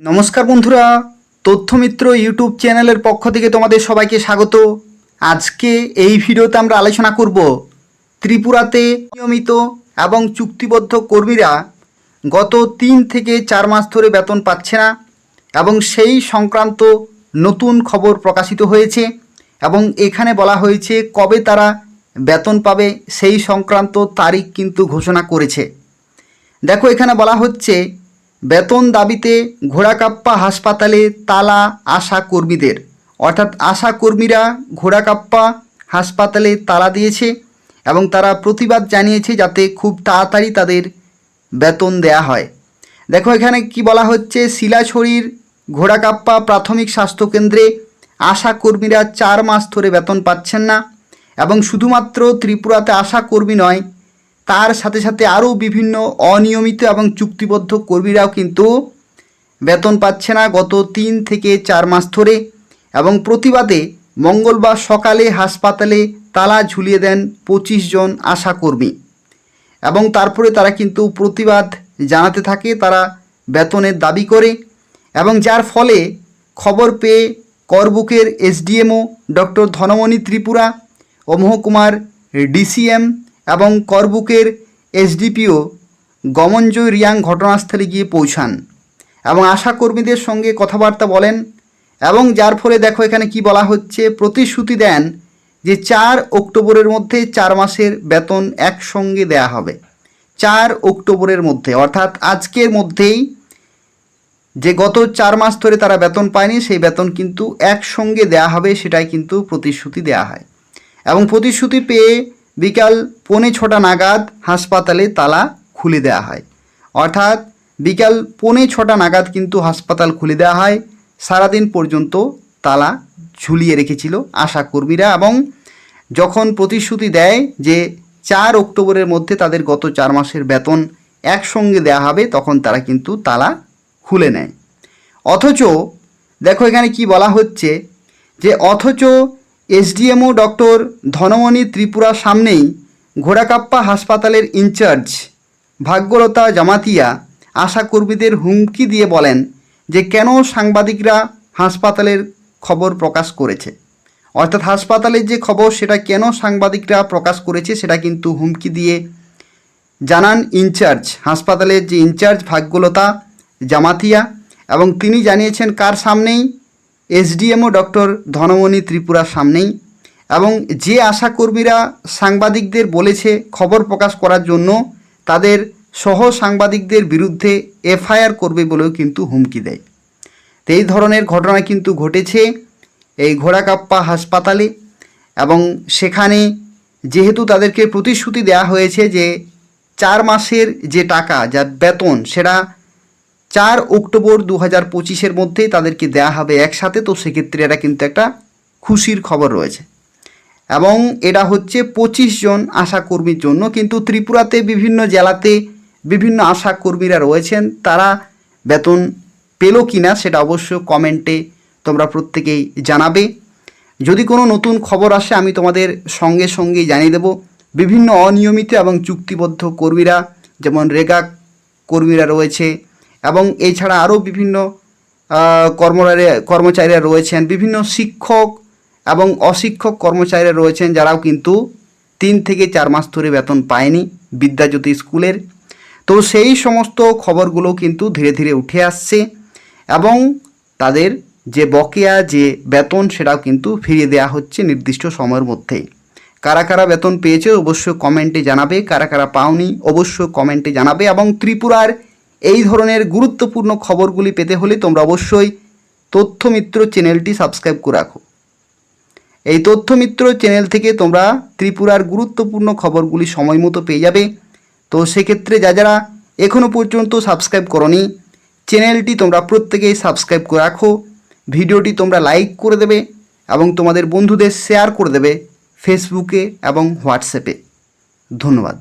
নমস্কার বন্ধুরা, তথ্যমিত্র ইউটিউব চ্যানেলের পক্ষ থেকে তোমাদের সবাইকে স্বাগত। আজকে এই ভিডিওতে আমরা আলোচনা করব ত্রিপুরাতে নিয়মিত এবং চুক্তিবদ্ধ কর্মীরা গত তিন থেকে চার মাস ধরে বেতন পাচ্ছে না এবং সেই সংক্রান্ত নতুন খবর প্রকাশিত হয়েছে এবং এখানে বলা হয়েছে কবে তারা বেতন পাবে সেই সংক্রান্ত তারিখ কিন্তু ঘোষণা করেছে। দেখো, এখানে বলা হচ্ছে বেতন দাবিতে ঘোড়াকাপ্পা হাসপাতালে তালা আশা কর্মীদের। অর্থাৎ আশা কর্মীরা ঘোড়াকাপ্পা হাসপাতালে তালা দিয়েছে এবং তারা প্রতিবাদ জানিয়েছে যাতে খুব তাড়াতাড়ি তাদের বেতন দেয়া হয়। দেখো, এখানে কি বলা হচ্ছে? শিলাছড়ির ঘোড়াকাপ্পা প্রাথমিক স্বাস্থ্যকেন্দ্রে আশা কর্মীরা চার মাস ধরে বেতন পাচ্ছেন না এবং শুধুমাত্র ত্রিপুরাতে আশা কর্মী নয় তার সাথে সাথে আরও বিভিন্ন অনিয়মিত এবং চুক্তিবদ্ধ কর্মীরাও কিন্তু বেতন পাচ্ছে না গত তিন থেকে চার মাস ধরে এবং প্রতিবাদে মঙ্গলবার সকালে হাসপাতালে তালা ঝুলিয়ে দেন পঁচিশ জন আশা কর্মী। এবং তারপরে তারা কিন্তু প্রতিবাদ জানাতে থাকে, তারা বেতনের দাবি করে এবং যার ফলে খবর পেয়ে করবুকের এসডিএমও ডক্টর ধনমণি ত্রিপুরা ও মহকুমার ডিসিএম এবং করবুকের এসডিপিও গমনজয় রিয়াং ঘটনাস্থলে গিয়ে পৌঁছান এবং আশা কর্মীদের সঙ্গে কথাবার্তা বলেন এবং যার ফলে দেখো এখানে কি বলা হচ্ছে, প্রতিশ্রুতি দেন যে চার অক্টোবরের মধ্যে চার মাসের বেতন একসঙ্গে দেয়া হবে। চার অক্টোবরের মধ্যে, অর্থাৎ আজকের মধ্যেই যে গত চার মাস ধরে তারা বেতন পায়নি, সেই বেতন কিন্তু একসঙ্গে দেয়া হবে, সেটাই কিন্তু প্রতিশ্রুতি দেয়া হয়। এবং প্রতিশ্রুতি পেয়ে বিকাল পৌনে ছটা নাগাদ হাসপাতালে তালা খুলে দেওয়া হয়। অর্থাৎ বিকাল পৌনে ছটা নাগাদ কিন্তু হাসপাতাল খুলে দেওয়া হয়। সারাদিন পর্যন্ত তালা ঝুলিয়ে রেখেছিল আশা কর্মীরা এবং যখন প্রতিশ্রুতি দেয় যে চার অক্টোবরের মধ্যে তাদের গত চার মাসের বেতন একসঙ্গে দেওয়া হবে, তখন তারা কিন্তু তালা খুলে নেয়। অথচ, দেখো এখানে কি বলা হচ্ছে যে অথচ এসডিএমও ডক্টর ধনমণি ত্রিপুরার সামনেই ঘোড়াকাপ্পা হাসপাতালের ইনচার্জ ভাগ্যলতা জামাতিয়া আশা কর্মীদের হুমকি দিয়ে বলেন যে কেন সাংবাদিকরা হাসপাতালের খবর প্রকাশ করেছে। অর্থাৎ হাসপাতালের যে খবর, সেটা কেন সাংবাদিকরা প্রকাশ করেছে, সেটা কিন্তু হুমকি দিয়ে জানান ইনচার্জ। হাসপাতালের যে ইনচার্জ ভাগ্যলতা জামাতিয়া এবং তিনি জানিয়েছেন, কার সামনেই এসডিএমও ডক্টর ধনমণি ত্রিপুরার সামনেই এবং যে আশাকর্মীরা সাংবাদিকদের বলেছে খবর প্রকাশ করার জন্য, তাদের সহ সাংবাদিকদের বিরুদ্ধে এফআইআর করবে বলেও কিন্তু হুমকি দেয়। এই ধরনের ঘটনা কিন্তু ঘটেছে এই ঘোড়াকাপ্পা হাসপাতালে এবং সেখানে যেহেতু তাদেরকে প্রতিশ্রুতি দেওয়া হয়েছে যে চার মাসের যে টাকা যা বেতন, সেটা চার অক্টোবর দু হাজার পঁচিশের মধ্যেই তাদেরকে দেয়া হবে একসাথে। তো সেক্ষেত্রে এটা কিন্তু একটা খুশির খবর রয়েছে। এবং এটা হচ্ছে পঁচিশ জন আশা কর্মীর জন্য। কিন্তু ত্রিপুরাতে বিভিন্ন জেলাতে বিভিন্ন আশা কর্মীরা রয়েছেন। তারা বেতন পেল কি না সেটা অবশ্য কমেন্টে তোমরা প্রত্যেকেই জানাবে। যদি কোনো নতুন খবর আসে, আমি তোমাদের সঙ্গে সঙ্গেই জানিয়ে দেব। বিভিন্ন অনিয়মিত এবং চুক্তিবদ্ধ কর্মীরা, যেমন রেগা কর্মীরা রয়েছে এবং এছাড়া আরও বিভিন্ন কর্মচারী, কর্মচারীরা রয়েছেন, বিভিন্ন শিক্ষক এবং অশিক্ষক কর্মচারীরা রয়েছেন যারাও কিন্তু তিন থেকে চার মাস ধরে বেতন পায়নি বিদ্যাজ্যোতি স্কুলের। তো সেই সমস্ত খবরগুলো কিন্তু ধীরে ধীরে উঠে আসছে এবং তাদের যে বকেয়া, যে বেতন সেটাও কিন্তু ফিরিয়ে দেওয়া হচ্ছে নির্দিষ্ট সময়ের মধ্যেই কারা কারা বেতন পেয়েছে অবশ্যই কমেন্টে জানাবে, কারা কারা পাওনি অবশ্যই কমেন্টে জানাবে এবং ত্রিপুরার এই ধরনের গুরুত্বপূর্ণ খবরগুলি পেতে হলে তোমরা অবশ্যই তথ্যমিত্র চ্যানেলটি সাবস্ক্রাইব করে রাখো। এই তথ্যমিত্র চ্যানেল থেকে তোমরা ত্রিপুরার গুরুত্বপূর্ণ খবরগুলি সময় মতো পেয়ে যাবে। তো সেক্ষেত্রে যা যারা এখনও পর্যন্ত সাবস্ক্রাইব করনি, চ্যানেলটি তোমরা প্রত্যেকেই সাবস্ক্রাইব করে রাখো। ভিডিওটি তোমরা লাইক করে দেবে এবং তোমাদের বন্ধুদের শেয়ার করে দেবে ফেসবুকে এবং হোয়াটসঅ্যাপে। ধন্যবাদ।